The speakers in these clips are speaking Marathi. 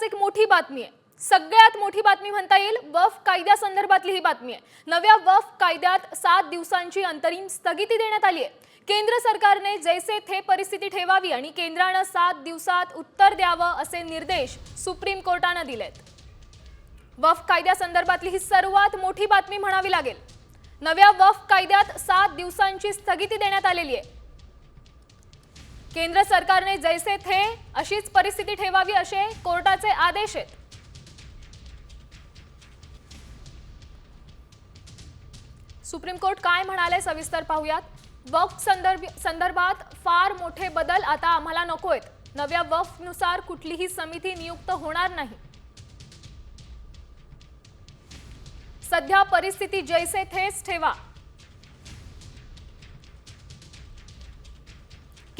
आत्ताच एक मोठी बातमी आहे. सगळ्यात मोठी बातमी म्हणता येईल वफ कायद्यासंदर्भातली ही बातमी आहे. नव्या वफ कायद्यात सात दिवसांची अंतरिम स्थगिती देण्यात आली आहे. केंद्र सरकारने जैसे थे परिस्थिती ठेवावी आणि केंद्रानं सात दिवसात उत्तर द्यावं असे निर्देश सुप्रीम कोर्टानं दिलेत. वफ कायद्यासंदर्भातली ही सर्वात मोठी बातमी म्हणावी लागेल. नव्या वफ कायद्यात सात दिवसांची स्थगिती देण्यात आलेली आहे. केंद्र सरकारने जैसे थे अशीच परिस्थिती ठेवावी असे कोर्टाचे आदेश आहेत. सुप्रीम कोर्ट काय म्हणाले सविस्तर पाहूयात. वक्फ संदर्भ संदर्भात फार मोठे बदल आता आम्हाला नकोयत. नव्या वक्फनुसार कुठलीही समिती नियुक्त होणार नाही. सध्या परिस्थिती जैसे थेच ठेवा.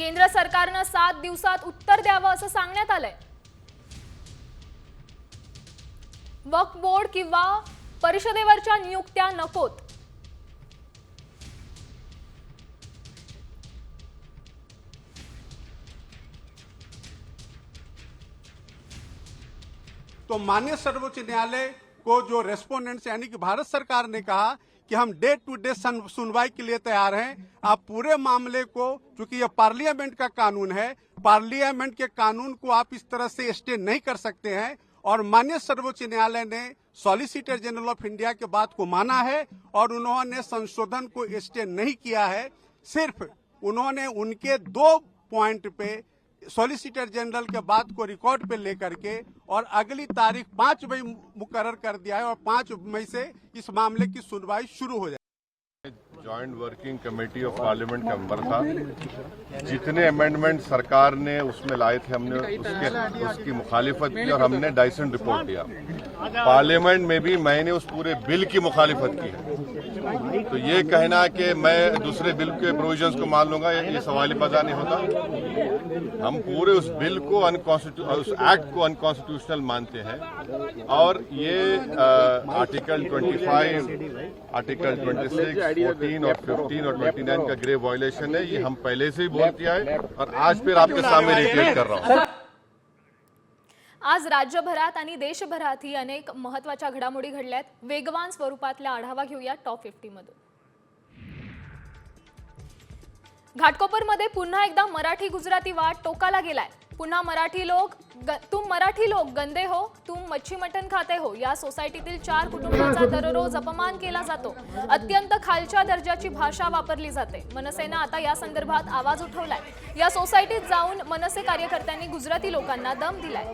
केंद्र सरकारनं सात दिवसात उत्तर द्यावं असं सांगण्यात आलंय. वक्फ बोर्ड किंवा परिषदेवरच्या नियुक्त्या नकोत. तो मान्य सर्वोच्च न्यायालय को जो रेस्पोंडेंट्स यानी कि भारत सरकार ने कहा कि हम डे टू डे सुनवाई के लिए तैयार हैं। आप पूरे मामले को, चूँकि यह पार्लियामेंट का कानून है, पार्लियामेंट के कानून को आप इस तरह से स्टे नहीं कर सकते हैं। और माननीय सर्वोच्च न्यायालय ने सॉलिसिटर जनरल ऑफ़ इंडिया के बात को माना है और उन्होंने संशोधन को स्टे नहीं किया है। सिर्फ़ उन्होंने उनके दो पॉइंट पे सॉलिसिटर जनरल के बात को रिकॉर्ड पे लेकर के और अगली तारीख पाँच मई मुकर कर दिया है और पाँच मई से इस मामले की सुनवाई शुरू हो जाए। Joint working committee of parliament का मेंबर था। जितने अमेंडमेंट सरकार ने उसमें लाए थे, हमने उसके, उसकी मुखालिफत की और हमने डाइसन रिपोर्ट दिया। पार्लियामेंट में भी मैंने उस पूरे बिल की मुखालिफत की तो ये कहना कि मैं दूसरे बिल के प्रोविजंस को मान लूँगा, ये सवाल पता नहीं होता। हम पूरे उस बिल को अनकॉन्स्टिट्यू उस एक्ट को अनकॉन्स्टिट्यूशनल मानते हैं। और ये आर्टिकल 25 आर्टिकल 26 14 और 15 और 29 का ग्रे वायलेशन है, ये हम पहले से ही बोल दिया है। और आज फिर आपके सामने रिपीट कर रहा हूँ। आज राज्यभरात आणि देशभरातही अनेक महत्त्वाच्या घडामोडी घडल्यात. वेगवान स्वरूपातला आढावा घेऊया टॉप फिफ्टी मधून. घाटकोपरमध्ये पुन्हा एकदा मराठी गुजराती वाद टोकाला गेलाय. पुन्हा मराठी लोक तुम मराठी लोक गंदे हो तुम मच्छी मटण खाते हो. या सोसायटीतील चार कुटुंबांचा दररोज अपमान केला जातो. अत्यंत खालच्या दर्जाची भाषा वापरली जाते. मनसेनं आता या संदर्भात आवाज उठवलाय. या सोसायटीत जाऊन मनसे कार्यकर्त्यांनी गुजराती लोकांना दम दिलाय.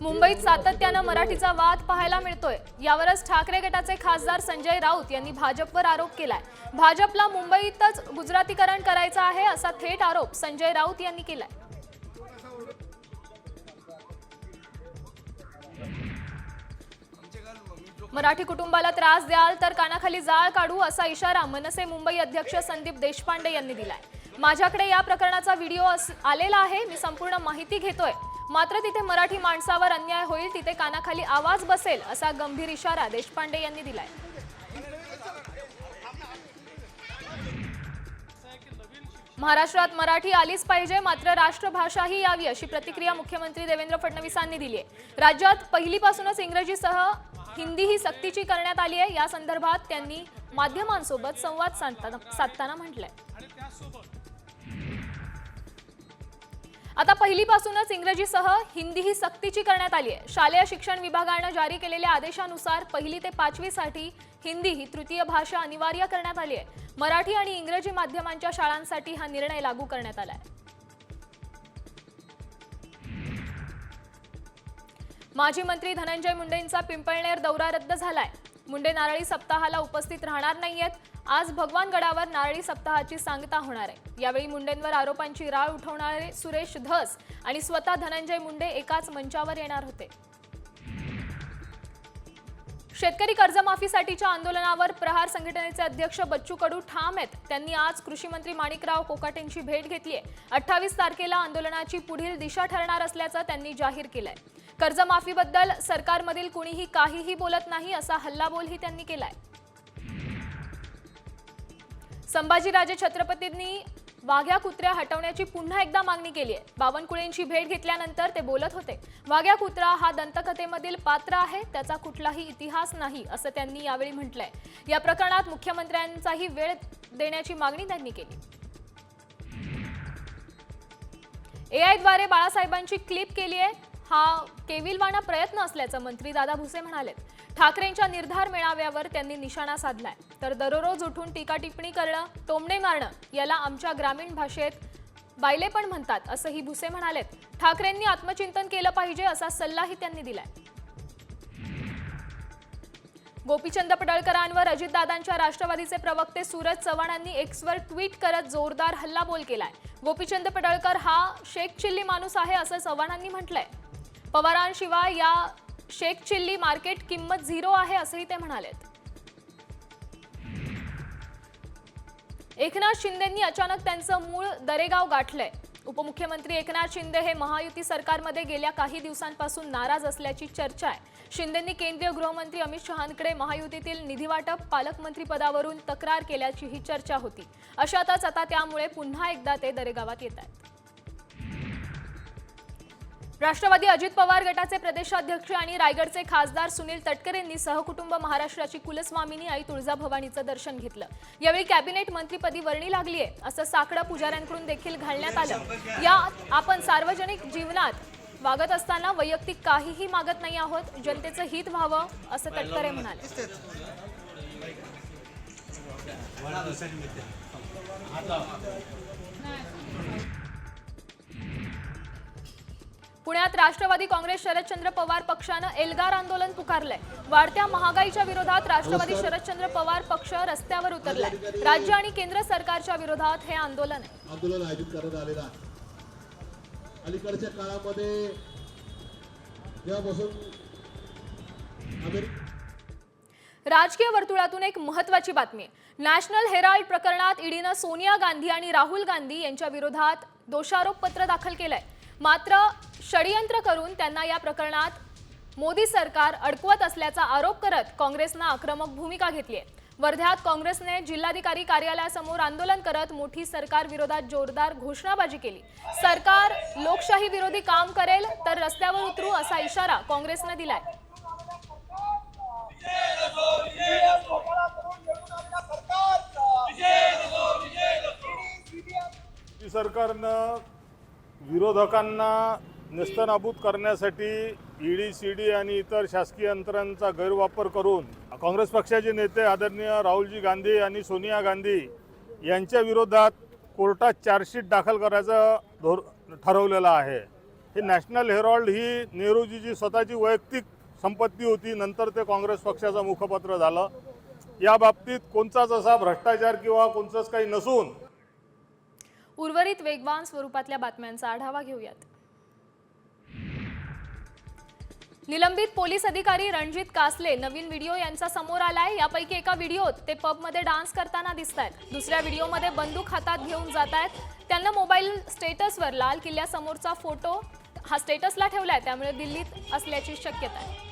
मुंबईत सातत्यानं मराठीचा वाद पाहायला मिळतोय. यावरच ठाकरे गटाचे खासदार संजय राऊत यांनी भाजपवर आरोप केलाय. भाजपला मुंबईतच गुजरातीकरण करायचं आहे असा थेट आरोप संजय राऊत यांनी केलाय. मराठी कुटुंबाला त्रास द्याल तर कानाखाली जाळ काढू असा इशारा मनसे मुंबई अध्यक्ष संदीप देशपांडे यांनी दिलाय. माझ्याकडे या प्रकरणाचा व्हिडिओ अस- आलेला आहे. मी संपूर्ण माहिती घेतोय. मात्र तिथे मराठी माणसावर अन्याय होईल तिथे कानाखाली आवाज बसेल असा गंभीर इशारा देशपांडे यांनी दिलाय. महाराष्ट्रात मराठी आलीच पाहिजे मात्र राष्ट्रभाषाही यावी अशी प्रतिक्रिया मुख्यमंत्री देवेंद्र फडणवीसांनी दिली आहे राज्यात पहिलीपासूनच इंग्रजीसह हिंदी ही सक्तीची करण्यात आली आहे या संदर्भात त्यांनी माध्यमांसोबत संवाद साधताना साधताना म्हटलंय. आता पहिलीपासूनच इंग्रजीसह हिंदी ही सक्तीची करण्यात आली आहे. शालेय शिक्षण विभागानं जारी केलेल्या आदेशानुसार पहिली ते पाचवीसाठी हिंदी ही तृतीय भाषा अनिवार्य करण्यात आली आहे. मराठी आणि इंग्रजी माध्यमांच्या शाळांसाठी हा निर्णय लागू करण्यात आला आहे माजी मंत्री धनंजय मुंडेंचा पिंपळनेर दौरा रद्द झालाय. मुंडे नारळी सप्ताहाला उपस्थित राहणार नाहीयेत. आज भगवानगडावर नारळी सप्ताहाची सांगता होणार आहे. यावेळी मुंडेंवर आरोपांची राळ उठवणारे सुरेश धस आणि स्वतः धनंजय मुंडे एकाच मंचावर येणार होते. शेतकरी कर्जमाफीसाठीच्या आंदोलनावर प्रहार संघटनेचे अध्यक्ष बच्चू कडू ठाम आहेत. त्यांनी आज कृषी मंत्री माणिकराव कोकाटेंची भेट घेतली आहे. अठ्ठावीस तारखेला आंदोलनाची पुढील दिशा ठरणार असल्याचं त्यांनी जाहीर केलंय. कर्जमाफीबद्दल सरकारमधील कुणीही काहीही बोलत नाही असा हल्लाबोलही त्यांनी केलाय. संभाजीराजे छत्रपतींनी वाघ्या कुत्र्या हटवण्याची पुन्हा एकदा मागणी केली आहे. बावनकुळेंची भेट घेतल्यानंतर ते बोलत होते. वाघ्या कुत्रा हा दंतकथेमधील पात्र आहे त्याचा कुठलाही इतिहास नाही असं त्यांनी यावेळी म्हटलंय. या प्रकरणात मुख्यमंत्र्यांचाही वेळ देण्याची मागणी त्यांनी केली. एआयद्वारे बाळासाहेबांची क्लिप केली आहे. हा केविलवाणा प्रयत्न असल्याचं मंत्री दादा भुसे म्हणाले ठाकरेंच्या निर्धार मेळाव्यावर त्यांनी निशाणा साधलाय. तर दररोज उठून टीका टिप्पणी करणं टोमणे मारणं याला आमच्या ग्रामीण भाषेत बायले पण म्हणतात असंही भुसे म्हणालेत. ठाकरेंनी आत्मचिंतन केलं पाहिजे असा सल्लाही त्यांनी दिलाय. गोपीचंद पडळकरांवर अजितदादांच्या राष्ट्रवादीचे प्रवक्ते सूरज चव्हाणांनी एक्सवर ट्विट करत जोरदार हल्लाबोल केलाय. गोपीचंद पडळकर हा शेख चिल्ली माणूस आहे असं चव्हाणांनी म्हटलंय. पवारांशिवाय या शेख चिल्ली मार्केट किंमत झिरो आहे असंही ते म्हणालेत. एकनाथ शिंदेंनी अचानक त्यांचं मूळ दरेगाव गाठलंय. उपमुख्यमंत्री एकनाथ शिंदे हे महायुती सरकारमध्ये गेल्या काही दिवसांपासून नाराज असल्याची चर्चा आहे. शिंदेंनी केंद्रीय गृहमंत्री अमित शहांकडे महायुतीतील निधी वाटप पालकमंत्री पदावरून तक्रार केल्याची ही चर्चा होती. अशातच आता त्यामुळे पुन्हा एकदा ते दरेगावात येत आहेत. राष्ट्रवादी अजित पवार गटाचे प्रदेशाध्यक्ष आणि रायगडचे खासदार सुनील तटकरेंनी सहकुटुंब महाराष्ट्राची कुलस्वामिनी आई तुळजाभवानीचं दर्शन घेतलं. यावेळी कॅबिनेट मंत्रीपदी वर्णी लागली आहे असं साकडं पुजाऱ्यांकडून देखील घालण्यात आलं. यात आपण सार्वजनिक जीवनात वागत असताना वैयक्तिक काहीही मागत नाही आहोत जनतेचं हित व्हावं असं तटकरे म्हणाले. पुण्यात राष्ट्रवादी काँग्रेस शरदचंद्र पवार पक्षानं एल्गार आंदोलन पुकारलंय. वाढत्या महागाईच्या विरोधात राष्ट्रवादी शरदचंद्र पवार पक्ष रस्त्यावर उतरलाय. राज्य आणि केंद्र सरकारच्या विरोधात हे आंदोलन आहे. आंदोलन आयोजित करण्यात आलेलं आहे. अलीकडच्या काळामध्ये जेव्हापासून राजकीय वर्तुळातून एक महत्वाची बातमी आहे. नॅशनल हेराल्ड प्रकरणात ईडीनं सोनिया गांधी आणि राहुल गांधी यांच्या विरोधात दोषारोप पत्र दाखल केलंय. मात्र षडयंत्र करून त्यांना या प्रकरणात मोदी सरकार अडकवत असल्याचा आरोप करत काँग्रेसनं आक्रमक भूमिका घेतली आहे. वर्ध्यात काँग्रेसने जिल्हाधिकारी कार्यालयासमोर आंदोलन करत मोठी सरकार विरोधात जोरदार घोषणाबाजी केली. सरकार लोकशाही विरोधी काम करेल तर रस्त्यावर उतरू असा इशारा काँग्रेसनं दिलाय. सरकारनं विरोधकांना नेस्तनाबूत करण्यासाठी ईडी सीडी आणि इतर शासकीय यंत्रांचा गैरवापर करून काँग्रेस पक्षाचे नेते आदरणीय राहुलजी गांधी आणि सोनिया गांधी यांच्या विरोधात कोर्टात चार्जशीट दाखल करायचं धोर ठरवलेलं आहे. हे नॅशनल हेरॉल्ड ही नेहरूजीची स्वतःची वैयक्तिक संपत्ती होती नंतर ते काँग्रेस पक्षाचं मुखपत्र झालं. या बाबतीत कोणताच असा भ्रष्टाचार किंवा कोणतंच काही नसून उर्वरित वेगवान स्वरूपातल्या बातम्यांचा आढावा घेऊयात. निलंबित पोलीस अधिकारी रणजित कासले नवीन व्हिडिओ यांचा समोर आलाय. यापैकी एका व्हिडिओत ते पबमध्ये डान्स करताना दिसत आहेत दुसऱ्या व्हिडिओमध्ये बंदूक हातात घेऊन जात आहेत त्यांना मोबाईल स्टेटसवर लाल किल्ल्यासमोरचा फोटो हा स्टेटसला ठेवला आहे त्यामुळे दिल्लीत असल्याची शक्यता आहे.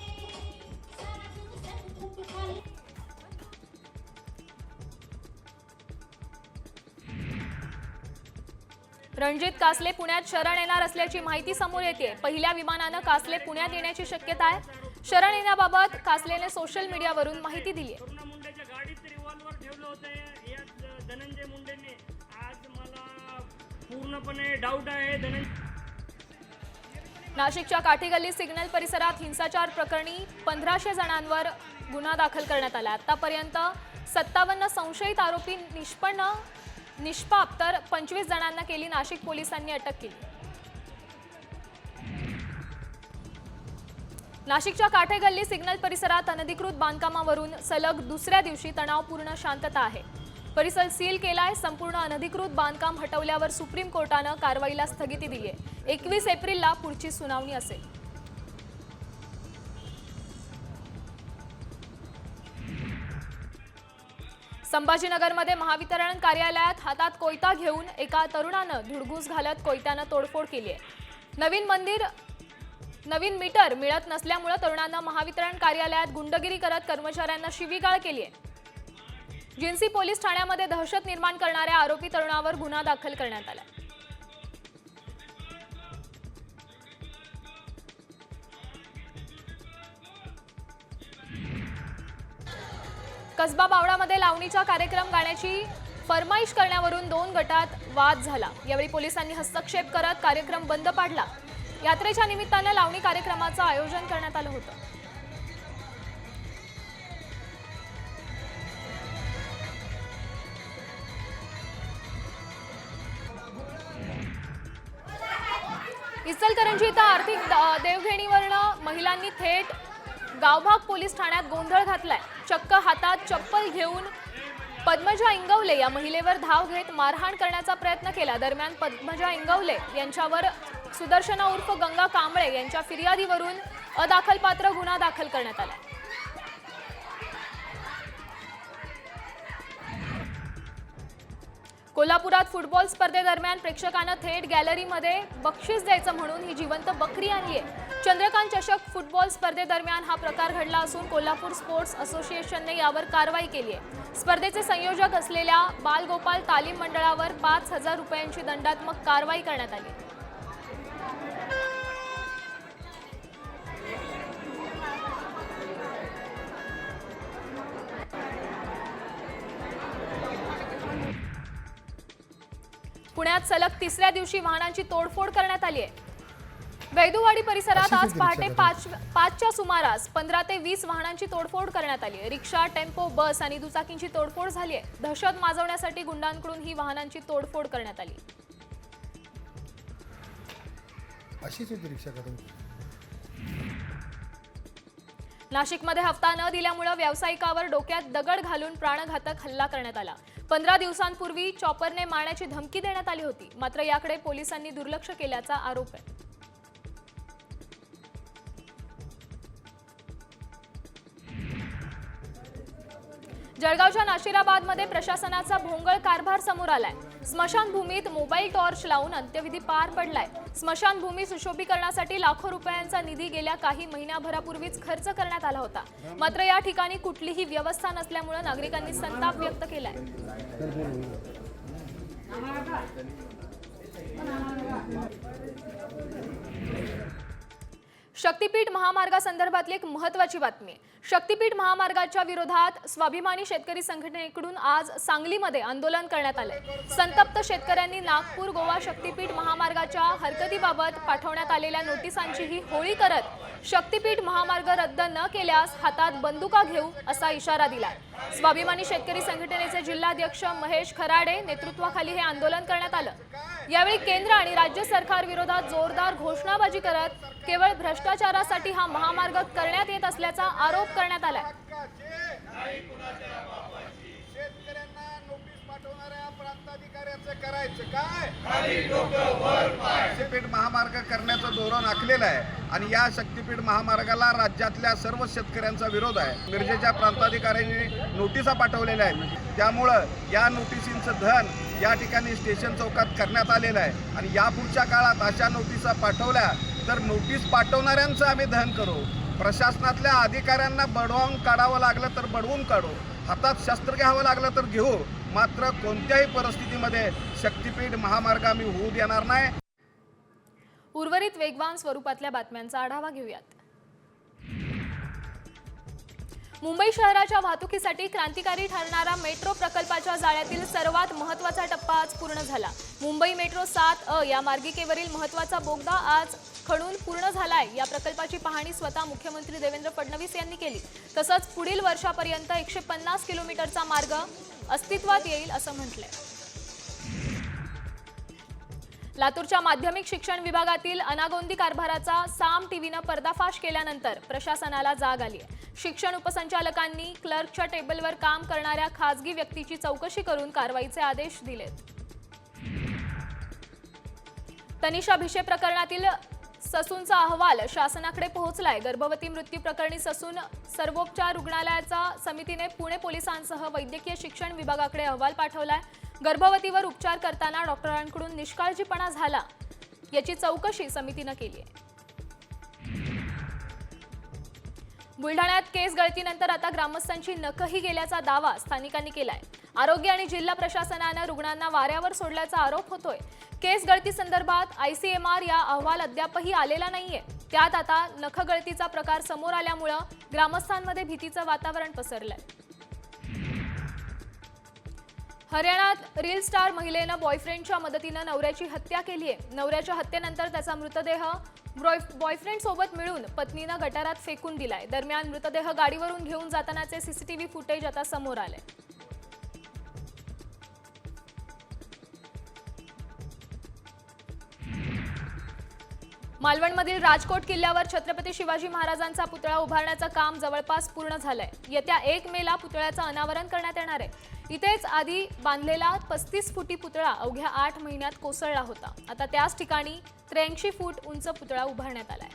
रणजित कासले पुण्यात शरण येणार असल्याची माहिती समोर येते पहिल्या विमानानं कासले पुण्यात येण्याची शक्यता आहे. शरण येण्याबाबत कासलेने सोशल मीडियावरून माहिती दिली आहे. धनंजय मुंडेने आज मला पूर्णपणे डाऊट आहे धनंजय नाशिकच्या काठीगल्ली सिग्नल परिसरात हिंसाचार प्रकरणी पंधराशे जणांवर गुन्हा दाखल करण्यात आला. आतापर्यंत सत्तावन्न संशयित आरोपी निष्पन्न निष्पाप तर पंचवीस जणांना केली नाशिक पोलिसांनी अटक केली. नाशिकच्या काठेगल्ली सिग्नल परिसरात अनधिकृत बांधकामावरून सलग दुसऱ्या दिवशी तणावपूर्ण शांतता आहे. परिसर सील केलाय संपूर्ण अनधिकृत बांधकाम हटवल्यावर सुप्रीम कोर्टानं कारवाईला स्थगिती दिली आहे एकवीस एप्रिलला पुढची सुनावणी असेल. संभाजीनगरमध्ये महावितरण कार्यालयात हातात कोयता घेऊन एका तरुणानं धुडगूस घालत कोयत्यानं तोडफोड केली आहे. नवीन मंदिर नवीन मीटर मिळत नसल्यामुळे तरुणानं महावितरण कार्यालयात गुंडगिरी करत कर्मचाऱ्यांना शिवीगाळ केली आहे. जिन्सी पोलीस ठाण्यामध्ये दहशत निर्माण करणाऱ्या आरोपी तरुणावर गुन्हा दाखल करण्यात आला कसबा बावडामध्ये लावणीचा कार्यक्रम गाण्याची फरमाईश करण्यावरून दोन गटात वाद झाला. यावेळी पोलिसांनी हस्तक्षेप करत कार्यक्रम बंद पाडला. यात्रेच्या निमित्तानं लावणी कार्यक्रमाचं आयोजन करण्यात आलं होतं. इचलकरंजी इथं आर्थिक द- देवघेणीवरनं महिलांनी थेट गावभाग पोलीस ठाण्यात गोंधळ घातलाय. चक्क हातात चप्पल घेऊन पद्मजा इंगवले या महिलेवर धाव घेत मारहाण करण्याचा प्रयत्न केला. दरम्यान पद्मजा इंगवले यांच्यावर सुदर्शना उर्फ गंगा कांबळे यांच्या फिर्यादीवरून अदाखलपात्र गुन्हा दाखल करण्यात आला. कोल्हापुरात फुटबॉल स्पर्धेदरम्यान प्रेक्षकांना थेट गॅलरीमध्ये बक्षीस द्यायचं म्हणून ही जिवंत बकरी आणली आहे. चंद्रकांत चषक फुटबॉल स्पर्धेदरम्यान हा प्रकार घडला असून कोल्हापूर स्पोर्ट्स असोसिएशनने यावर कारवाई केली आहे. स्पर्धेचे संयोजक असलेल्या बालगोपाल तालीम मंडळावर पाच हजार रुपयांची दंडात्मक कारवाई करण्यात आली पुण्यात सलग तिसऱ्या दिवशी वाहनांची तोडफोड करण्यात आली आहे. वैदुवाडी परिसरात आज पहाटे पाच पाचच्या सुमारास पंधरा ते वीस वाहनांची तोडफोड करण्यात आली आहे. रिक्षा टेम्पो बस आणि दुचाकींची तोडफोड झाली आहे. दहशत माजवण्यासाठी गुंडांकडून ही वाहनांची तोडफोड करण्यात आली. अशीच होती रिक्षा करून नाशिकमध्ये हप्ता न दिल्यामुळे व्यावसायिकावर डोक्यात दगड घालून प्राणघातक हल्ला करण्यात आला. पंधरा दिवसांपूर्वी चॉपरने मारण्याची धमकी देण्यात आली होती. मात्र याकडे पोलिसांनी दुर्लक्ष केल्याचा आरोप आहे. जळगावच्या नाशिराबादमध्ये प्रशासनाचा भोंगळ कारभार समोर आलाय. स्मशानभूमीत मोबाईल टॉर्च लावून अंत्यविधी पार पडलाय. स्मशानभूमी सुशोभीकरणासाठी लाखो रुपयांचा निधी गेल्या काही महिन्याभरापूर्वीच खर्च करण्यात आला होता. मात्र या ठिकाणी कुठलीही व्यवस्था नसल्यामुळे नागरिकांनी संताप व्यक्त केलाय. शक्तीपीठ महामार्गासंदर्भातली एक महत्वाची बातमी. शक्तीपीठ महामार्गाच्या विरोधात स्वाभिमानी शेतकरी संघटनेकडून आज सांगलीमध्ये आंदोलन करण्यात आले संतप्त शेतकऱ्यांनी नागपूर गोवा शक्तीपीठ महामार्गाच्या हरकतीबाबत पाठवण्यात आलेल्या नोटिसांची ही होळी करत शक्तीपीठ महामार्ग रद्द न केल्यास हातात बंदुका घेऊ असा इशारा दिला स्वाभिमानी शेतकरी संघटनेचे जिल्हाध्यक्ष महेश खराडे नेतृत्वाखाली हे आंदोलन करण्यात आलं. यावेळी केंद्र आणि राज्य सरकार विरोधात जोरदार घोषणाबाजी करत केवळ भ्रष्ट भ्रष्टाचारासाठी हा महामार्ग करण्यात येत असल्याचा आरोप करण्यात आलाय. शेतकऱ्यांना नोटीस प्रांताधिकाऱ्याचं करायचं काय शक्तीपीठ महामार्ग करण्याचं धोरण आखलेलं आहे आणि या शक्तीपीठ महामार्गाला राज्यातल्या सर्व शेतकऱ्यांचा विरोध आहे. मिरजेच्या प्रांताधिकाऱ्यांनी नोटिसा पाठवलेल्या आहेत. त्यामुळं या नोटिसींचं धन या ठिकाणी स्टेशन चौकात करण्यात आलेलं आहे. आणि यापुढच्या काळात अशा नोटिसा पाठवल्या तर नोटीस पाठवणाऱ्यांचं आम्ही धन करू. प्रशासनातल्या अधिकाऱ्यांना बडवून काढावं लागलं तर बडवून काढू. हातात शस्त्र घ्यावं लागलं तर घेऊ. मात्र कोणत्याही परिस्थितीमध्ये शक्तीपीठ महामार्ग आम्ही होऊ देणार नाही. उर्वरित वेगवान स्वरूपातल्या बातम्यांचा आढावा घेऊयात. मुंबई शहराच्या वाहतुकीसाठी क्रांतिकारी ठरणारा मेट्रो प्रकल्पाच्या जाळ्यातील सर्वात महत्त्वाचा टप्पा आज पूर्ण झाला. मुंबई मेट्रो सात अ या मार्गिकेवरील महत्त्वाचा बोगदा आज खणून पूर्ण झाला आहे या प्रकल्पाची पाहणी स्वतः मुख्यमंत्री देवेंद्र फडणवीस यांनी केली. तसंच पुढील वर्षापर्यंत एकशे पन्नास किलोमीटरचा मार्ग अस्तित्वात येईल असं म्हटलंय. लातूरच्या माध्यमिक शिक्षण विभागातील अनागोंदी कारभाराचा साम टीव्हीनं पर्दाफाश केल्यानंतर प्रशासनाला जाग आली आहे. शिक्षण उपसंचालकांनी क्लर्कच्या टेबलवर काम करणाऱ्या खासगी व्यक्तीची चौकशी करून कारवाईचे आदेश दिलेत. तनिषा भिशे प्रकरणातील ससूनचा अहवाल शासनाकडे पोहोचलाय. गर्भवती मृत्यू प्रकरणी ससून सर्वोपचार रुग्णालयाचा समितीने पुणे पोलिसांसह वैद्यकीय शिक्षण विभागाकडे अहवाल पाठवलाय. गर्भवतीवर उपचार करताना डॉक्टरांकडून निष्काळजीपणा झाला. याची चौकशी समितीनं केली आहे. बुलढाण्यात केस गळतीनंतर आता ग्रामस्थांची नखही गेल्याचा दावा स्थानिकांनी केलाय. आरोग्य आणि जिल्हा प्रशासनानं रुग्णांना वाऱ्यावर सोडल्याचा आरोप होतोय. केस गळती संदर्भात आयसीएमआर या अहवाल अद्यापही आलेला नाहीये. त्यात आता नखगळतीचा प्रकार समोर आल्यामुळं ग्रामस्थांमध्ये भीतीचं वातावरण पसरलंय. हरियाणात रील स्टार महिलेनं बॉयफ्रेंडच्या मदतीनं नवऱ्याची हत्या केली आहे नवऱ्याच्या हत्येनंतर त्याचा मृतदेह बॉयफ्रेंड सोबत मिळून पत्नीनं गटारात फेकून दिलाय. दरम्यान मृतदेह गाडीवरून घेऊन जातानाचे सीसीटीव्ही फुटेज आता समोर आले मालवणमधील राजकोट किल्ल्यावर छत्रपती शिवाजी महाराजांचा पुतळा उभारण्याचं काम जवळपास पूर्ण झालंय. येत्या एक मेला पुतळ्याचं अनावरण करण्यात येणार आहे. इथेच आधी बांधलेला पस्तीस फुटी पुतळा अवघ्या आठ महिन्यात कोसळला होता. आता त्याच ठिकाणी त्र्याऐंशी फूट उंच पुतळा उभारण्यात आलाय.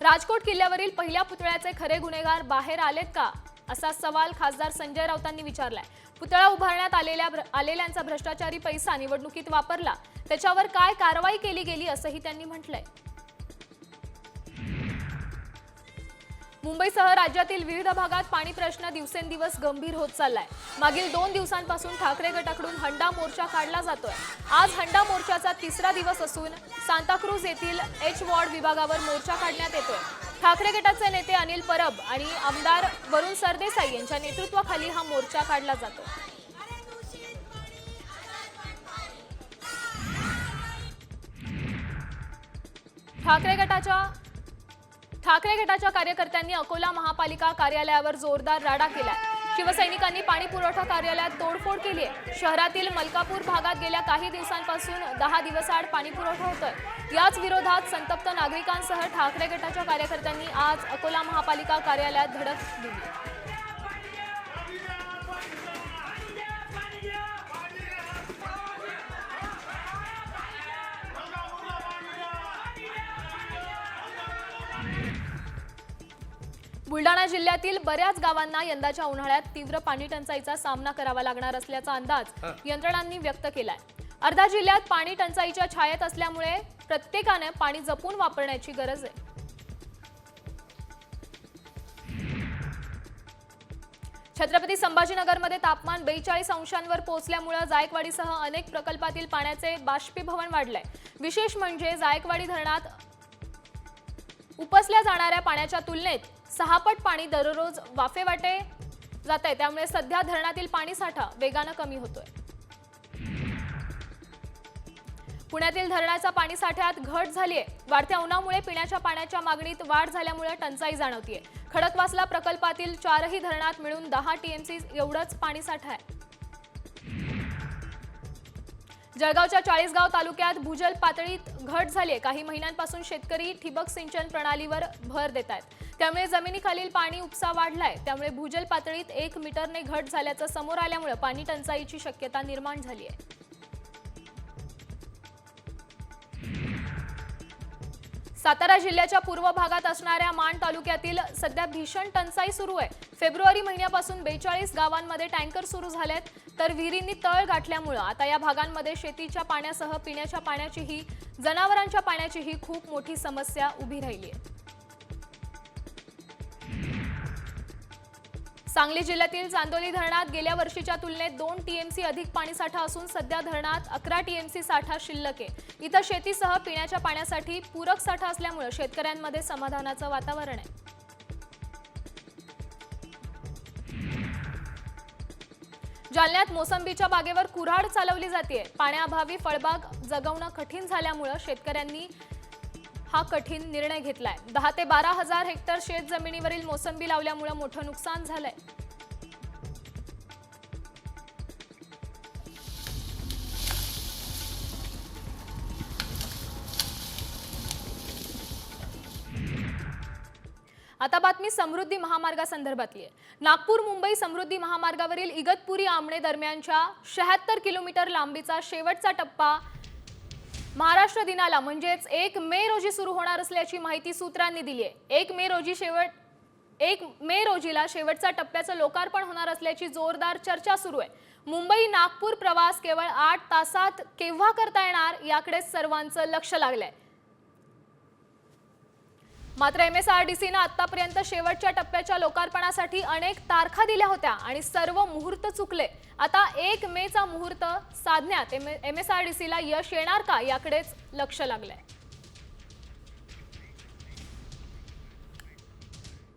राजकोट किल्ल्यावरील पहिल्या पुतळ्याचे खरे गुन्हेगार बाहेर आलेत का? असा सवाल खासदार संजय राऊतांनी विचारलाय. पुतळा उभारण्यात आलेल्या आलेल्यांचा भ्रष्टाचारी पैसा निवडणुकीत वापरला. त्याच्यावर काय कारवाई केली गेली असंही त्यांनी म्हटलंय. मुंबईसह राज्यातील विविध भागात पाणी प्रश्न दिवसेंदिवस गंभीर होत चाललाय. मागील दोन दिवसांपासून ठाकरे गटाकडून हंडा मोर्चा काढला जातोय. आज हंडा मोर्चाचा तिसरा दिवस असून सांताक्रूज येथील एच वॉर्ड विभागावर मोर्चा काढण्यात येतोय. ठाकरे गटाचे नेते अनिल परब आणि आमदार वरुण सरदेसाई यांच्या नेतृत्वाखाली हा मोर्चा काढला जातो. ठाकरे गटाच्या ठाकरे गटाच्या कार्यकर्त्यांनी अकोला महापालिका कार्यालयावर जोरदार राडा केला शिवसैनिकांनी पाणी पुरवठा कार्यालयात तोडफोड केली आहे. शहरातील मलकापूर भागात गेल्या काही दिवसांपासून दहा दिवसाआड पाणी पुरवठा होतोय. याच विरोधात संतप्त नागरिकांसह ठाकरे गटाच्या कार्यकर्त्यांनी आज अकोला महापालिका कार्यालयात धडक दिली. बुलडाणा जिल्ह्यातील बऱ्याच गावांना यंदाच्या उन्हाळ्यात तीव्र पाणी टंचाईचा सामना करावा लागणार असल्याचा अंदाज यंत्रणांनी व्यक्त केलाय. अर्धा जिल्ह्यात पाणी टंचाईच्या छायेत असल्यामुळे प्रत्येकाने पाणी जपून वापरण्याची गरज आहे. छत्रपती संभाजीनगरमध्ये तापमान बेचाळीस अंशांवर पोहोचल्यामुळे जायकवाडीसह अनेक प्रकल्पातील पाण्याचे बाष्पीभवन वाढलंय. विशेष म्हणजे जायकवाडी धरणात उपसल्या जाणाऱ्या पाण्याच्या तुलनेत सहापट पाणी दररोज वाफेवाटे जात आहे त्यामुळे सध्या धरणातील पाणी साठा वेगानं कमी होतोय. पुण्यातील धरणाच्या पाणी साठ्यात घट झालीय. वाढत्या उन्हामुळे पिण्याच्या पाण्याच्या मागणीत वाढ झाल्यामुळे टंचाई जाणवतीये. खडकवासला प्रकल्पातील चारही धरणात मिळून दहा टीएमसी एवढंच पाणी साठा आहे. जळगावच्या चाळीसगाव तालुक्यात भूजल पातळीत घट झाली आहे काही महिन्यांपासून शेतकरी ठिबक सिंचन प्रणालीवर भर देत आहेत त्यामुळे जमिनीखालील पाणी उपसा वाढलाय. त्यामुळे भूजल पातळीत एक मीटरने घट झाल्याचं समोर आल्यामुळे पाणी टंचाईची शक्यता निर्माण झाली आहे. सातारा जिल्ह्याच्या पूर्व भागात असणाऱ्या माण तालुक्यातील सध्या भीषण टंचाई सुरू आहे. फेब्रुवारी महिन्यापासून बेचाळीस गावांमध्ये टँकर सुरू झालेत तर विहिरींनी तळ गाठल्यामुळं आता या भागांमध्ये शेतीच्या पाण्यासह पिण्याच्या पाण्याचीही जनावरांच्या पाण्याचीही खूप मोठी समस्या उभी राहिली आहे. सांगली जिल्ह्यातील चांदोली धरणात गेल्या वर्षीच्या तुलनेत दोन टीएमसी अधिक पाणीसाठा असून सध्या धरणात अकरा टीएमसी साठा शिल्लक आहे. इथं शेतीसह पिण्याच्या पाण्यासाठी पूरक साठा असल्यामुळे शेतकऱ्यांमध्ये समाधानाचं वातावरण आहे. जालन्यात मोसंबीच्या बागेवर कुऱ्हाड चालवली जाते पाण्याअभावी फळबाग जगवणं कठीण झाल्यामुळं शेतकऱ्यांनी हा कठीण निर्णय घेतलाय. दहा ते बारा हजार हेक्टर शेत जमिनीवरील मोसंबी लावल्यामुळे मोठं नुकसान झालंय. आता बातमी समृद्धी महामार्गासंदर्भातली आहे. नागपूर मुंबई समृद्धी महामार्गावरील इगतपुरी आमणे दरम्यानच्या शहात्तर किलोमीटर लांबीचा शेवटचा टप्पा महाराष्ट्र दिनाला म्हणजेच एक मे रोजी सुरू होणार असल्याची माहिती सूत्रांनी दिली आहे. एक मे रोजी शेवट एक मे रोजीला शेवटचा टप्प्याचं लोकार्पण होणार असल्याची जोरदार चर्चा सुरू आहे. मुंबई नागपूर प्रवास केवळ आठ तासात केव्हा करता येणार याकडे सर्वांचं लक्ष लागलंय. मात्र एम एस आर डी सीनं आतापर्यंत शेवटच्या टप्प्याच्या लोकार्पणासाठी अनेक तारखा दिल्या होत्या आणि सर्व मुहूर्त चुकले. आता एक मेचा मुहूर्त साधण्यात एम एस आर डी सीला यश येणार का याकडेच लक्ष लागलंय.